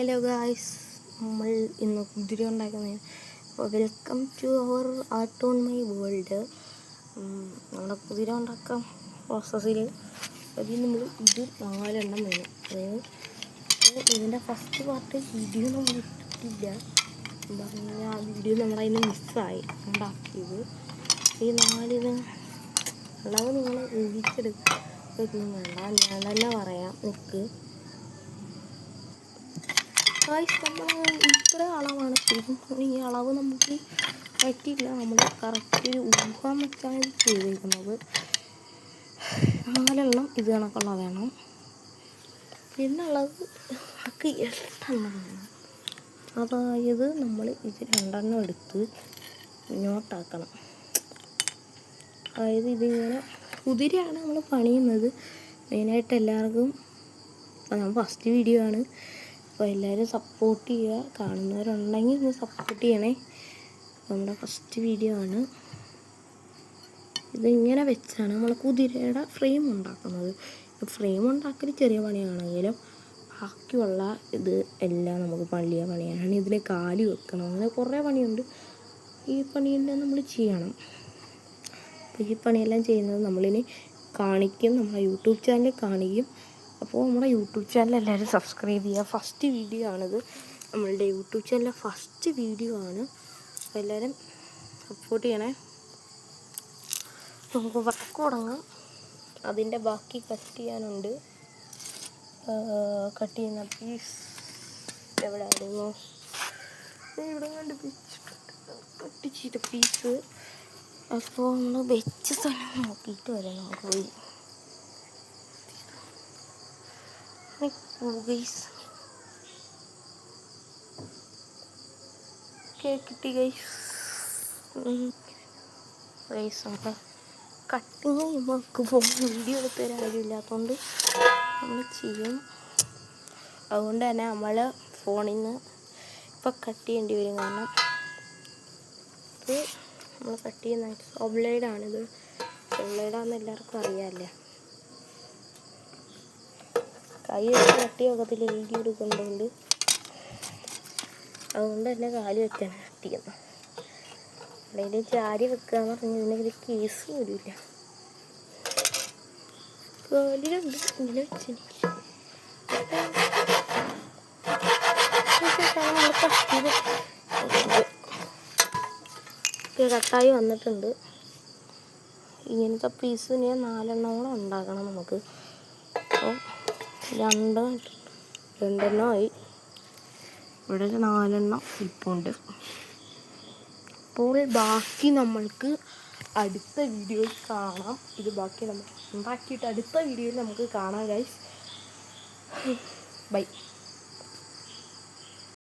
Hello guys നമ്മൾ ഇന്ന് കുതിര ഉണ്ടാക്കുന്ന welcome to our art on my world നമ്മുടെ കുതിര ഉണ്ടാക്കാം പ്രോസസ്സിൽ അതിൽ നമ്മൾ ഇത് നാലെണ്ണം വേണം. അതായത് ഇതിന്റെ ഫസ്റ്റ് പാർട്ട് വീഡിയോ നമ്മൾ ഇട്ടിട്ടില്ല. പറഞ്ഞാൽ ആ വീഡിയോ നമ്മുടെ അതിന് മിസ്സായി ഉണ്ടാക്കിയത്. ഈ നാലിന് അല്ലാതെ നിങ്ങൾ ഊഹിച്ചെടുക്കും. വേണ്ട ഞാൻ തന്നെ പറയാം. നിൽക്ക് നമ്മൾ ഇത്ര അളവാണ്. ശരിക്കും ഈ അളവ് നമുക്ക് പറ്റില്ല നമ്മൾ കറക്റ്റ് ഒരു ഊഹം വെച്ചാണ് ചെയ്തേക്കുന്നത് നാലെണ്ണം ഇത് കണക്കുള്ള വേണം പിന്നെ ഉള്ളത് നമുക്ക് എട്ടെണ്ണം. അതായത് നമ്മൾ ഇത് രണ്ടെണ്ണം എടുത്ത് മുന്നോട്ടാക്കണം അതായത് ഇതിങ്ങനെ കുതിരയാണ് നമ്മൾ പണിയുന്നത്. മെയിനായിട്ട് എല്ലാവർക്കും ഫസ്റ്റ് വീഡിയോ ആണ്. അപ്പോൾ എല്ലാവരും സപ്പോർട്ട് ചെയ്യുക. കാണുന്നവരുണ്ടെങ്കിൽ ഒന്ന് സപ്പോർട്ട് ചെയ്യണേ. നമ്മുടെ ഫസ്റ്റ് വീഡിയോ ആണ്. ഇതിങ്ങനെ വെച്ചാണ് നമ്മൾ കുതിരയുടെ ഫ്രെയിം ഉണ്ടാക്കുന്നത്. ഫ്രെയിം ഉണ്ടാക്കൽ ചെറിയ പണിയാണെങ്കിലും ബാക്കിയുള്ള ഇത് എല്ലാം നമുക്ക് പള്ളിയ പണിയാണ്. ഇതിന് കാലി വെക്കണം. അങ്ങനെ കുറേ പണിയുണ്ട്. ഈ പണിയെല്ലാം നമ്മൾ ചെയ്യണം. അപ്പോൾ ഈ പണിയെല്ലാം ചെയ്യുന്നത് നമ്മളിനി കാണിക്കും. നമ്മുടെ യൂട്യൂബ് ചാനലിൽ കാണിക്കും. അപ്പോൾ നമ്മുടെ യൂട്യൂബ് ചാനൽ എല്ലാവരും സബ്സ്ക്രൈബ് ചെയ്യുക. ഫസ്റ്റ് വീഡിയോ ആണിത്. നമ്മളുടെ യൂട്യൂബ് ചാനലിലെ ഫസ്റ്റ് വീഡിയോ ആണ്. അപ്പോൾ എല്ലാവരും സപ്പോർട്ട് ചെയ്യണേ. നമുക്ക് വർക്ക് തുടങ്ങാം. അതിന്റെ ബാക്കി കട്ട് ചെയ്യാനുണ്ട്. കട്ട് ചെയ്യുന്ന പീസ് എവിടെ ആയിരുന്നു ഇവിടെ കണ്ട് കട്ട് ചെയ്ത പീസ് അപ്പോൾ നമ്മൾ വെച്ച സ്ഥലം നോക്കിയിട്ട് വരാം. നമുക്ക് പോയി. ഗൈസ് കിട്ടി ഗൈസ് ഗൈസ് നമുക്ക് കട്ടിങ് ചെയ്യുമ്പോൾ നമുക്ക് ഫോൺ വീഡിയോ എടുത്ത് തരാൻ ആരുമില്ലാത്തതുകൊണ്ട് നമ്മൾ ചെയ്യും അതുകൊണ്ട് തന്നെ നമ്മൾ ഫോണിൽ നിന്ന് ഇപ്പം കട്ട് ചെയ്യേണ്ടി വരും കാരണം ഇത് നമ്മൾ കട്ട് ചെയ്യുന്ന സോബ്ലൈഡാണിത് സോബ്ലൈഡാണെന്ന് എല്ലാവർക്കും അറിയാമല്ലേ കൈ വെച്ച് കട്ടി ഒക്കത്തിൽ വീഡിയോ എടുക്കുന്നുണ്ട് അതുകൊണ്ട് തന്നെ കാൽ കട്ട് ചെയ്യുന്നത് അല്ലെങ്കിൽ ചാരി വെക്കുക എന്ന് ഇതിനൊരു കേസ് പോലുമില്ല. കാലിലുണ്ട്. ഇങ്ങനെ കട്ടായി വന്നിട്ടുണ്ട്. ഇങ്ങനത്തെ പീസ് ഇനി നാലെണ്ണം കൂടെ ഉണ്ടാക്കണം നമുക്ക്. അപ്പോൾ രണ്ട് രണ്ടെണ്ണമായി ഇവിടെ ഒരു നാലെണ്ണം ഇപ്പുണ്ട് അപ്പോൾ ബാക്കി നമ്മൾക്ക് അടുത്ത വീഡിയോയിൽ കാണാം. ഇത് ബാക്കി നമ്മൾ ഉണ്ടാക്കിയിട്ട് അടുത്ത വീഡിയോയിൽ നമുക്ക് കാണാം ഗൈസ് ബൈ.